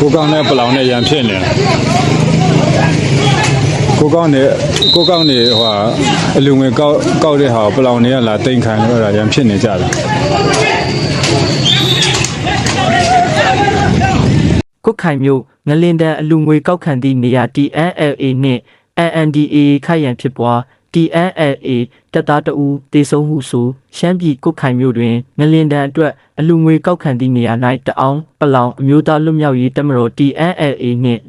ကိုကောင်းနဲ့ပလောင်နဲ့ရန်ဖြစ်နေတယ်ကိုကောင်းနဲ့ကိုကောင်းနေဟိုဟာအလူငွေကောက်ကောက်တဲ့ဟာကိုပလောင်တွေကလာတိန်ခံလို့အဲ့ဒါရန်ဖြစ်နေကြတယ်ကုတ်ခိုင်မြို့ငလင်တန်အလူငွေကောက်ခံသည့်နေရာ TNLA နှင့် NNDA ခိုက်ရန်ဖြစ်ပွား TNLA တပ်သားတအူတေဆုံးမှုဆိုရှမ်းပြည်ကုတ်ခိုင်မြို့တွင်ငလင်တန်အတွက်အလူငွေကောက်ခံသည့်နေရာ၌တအောင်ပလောင်အမျိုးသားလွတ်မြောက်ရေးတပ်မတော် TNLA နှင့်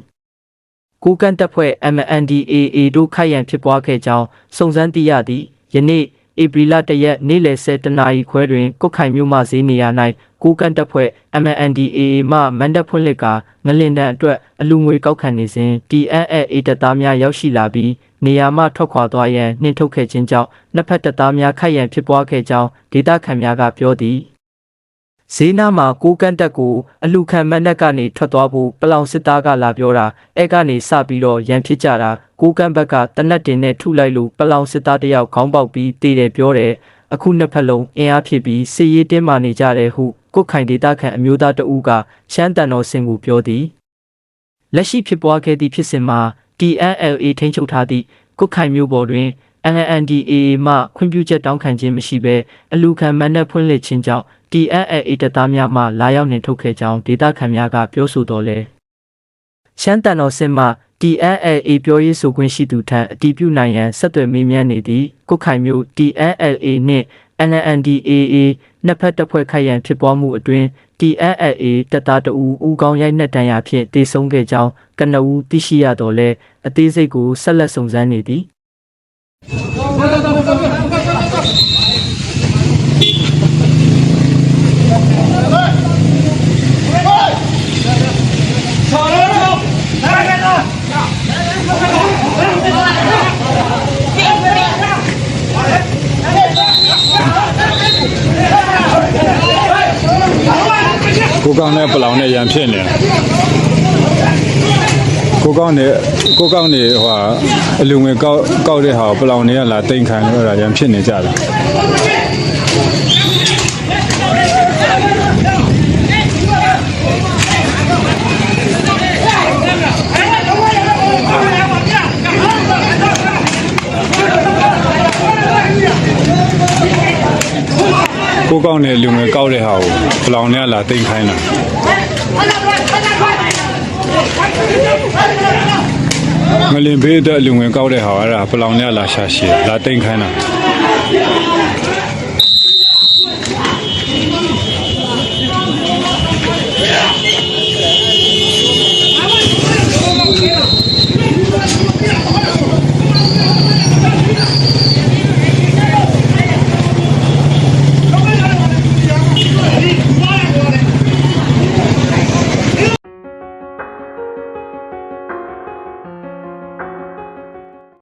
ကိုကန့်တပ်ဖွဲ့ MNDAA တို့ခိုက်ရန်ဖြစ်ပွားခဲ့ကြောင်းစုံစမ်းသိရသည့်ယနေ့ဧပြီလတရက်နေ့လယ်10တနာရီခွဲတွင်ကုတ်ခိုင်မြို့မှဈေးနေရာ၌ ကိုကန့်တပ်ဖွဲ့ MNDAA မှမန္တဖွင့်လှစ်ကငလင်တန်အတွက်အလူငွေကောက်ခံနေစဉ် TNLA တပ်သားများရောက်ရှိလာပြီးနေရာမှထွက်ခွာသွားရန်နှင်ထုတ်ခဲ့ခြင်းကြောင့်နှစ်ဖက်တပ်သားများခိုက်ရန်ဖြစ်ပွားခဲ့ကြောင်းဒေသခံများကပြောသည်ဈေးနာမှာကိုကန့်တက်ကိုအလူခံမက်နက်ကနေထွက်သွားဖို့ပလောင်စစ်သားကလာပြောတာအဲ့ကနေစပြီးတော့ရန်ဖြစ်ကြတာကိုကန့်ဘက်ကတနတ်တင်နဲ့ထုလိုက်လို့ပလောင်စစ်သားတယောက်ခေါင်းပေါက်ပြီးတည်တယ်ပြောတယ်အခုနှစ်ဖက်လုံးအင်အားဖြစ်ပြီးစစ်ရေးတင်းမာနေကြတယ်ဟု ကုတ်ခိုင်ဒေတာခန်အမျိုးသားတဦးကရှမ်းတန်တော်စင်ကိုပြောသည်လက်ရှိဖြစ်ပွားခဲ့သည့်ဖြစ်စဉ်မှာ TNLA ထိန်းချုပ်ထားသည့်ကုတ်ခိုင်မျိုးပေါ်တွင် NNDAA မှခွင့်ပြုချက်တောင်းခံခြင်းမရှိဘဲအလူခံမန်နဲ့ဖွင့်လှစ်ခြင်းကြောင့် TNLA တပ်သားများမှလာရောက်နှင်ထုတ်ခဲ့ကြောင်းဒေသခံများကပြောဆိုတော်လဲရှမ်းတန်တော်စင်မှ TNLA ပြောရေးဆိုခွင့်ရှိသူထံအတည်ပြုနိုင်ရန်ဆက်သွယ်မေးမြန်းနေသည့်ကုတ်ခိုင်မျိုး TNLA နှင့် NNDAA နှစ်ဖက်တပ်ဖွဲ့ခိုက်ရန်ဖြစ်ပွားမှုအတွင်း TNLA တပ်သားတအူဦးကောင်းရိုက်နှက်တံရဖြင့်တေဆုံးခဲ့ကြောင်းကနဦးသိရှိရတော်လဲအသေးစိတ်ကိုဆက်လက်စုံစမ်းနေသည် ကိုကောင်းနဲ့ပလောင်နဲ့ရန်ဖြစ်နေတယ်ကိုကောင်းနဲ့ကိုကောင်းနေဟိုဟာအလူငွေကောက်ကောက်တဲ့ဟာကိုပလောင်တွေကလာတိန်ခံလို့အဲ့ဒါရန်ဖြစ်နေကြတယ် ကိုကောင်းတဲ့လူငယ်ကောက်တဲ့ဟာကိုပလောင်နဲ့လာတိန်ခိုင်းတာမလင်ဘေးအတွက်လူငယ်ကောက်တဲ့ဟာအဲ့ဒါပလောင်နဲ့လာရှာရှည်လာတိန်ခိုင်းတာ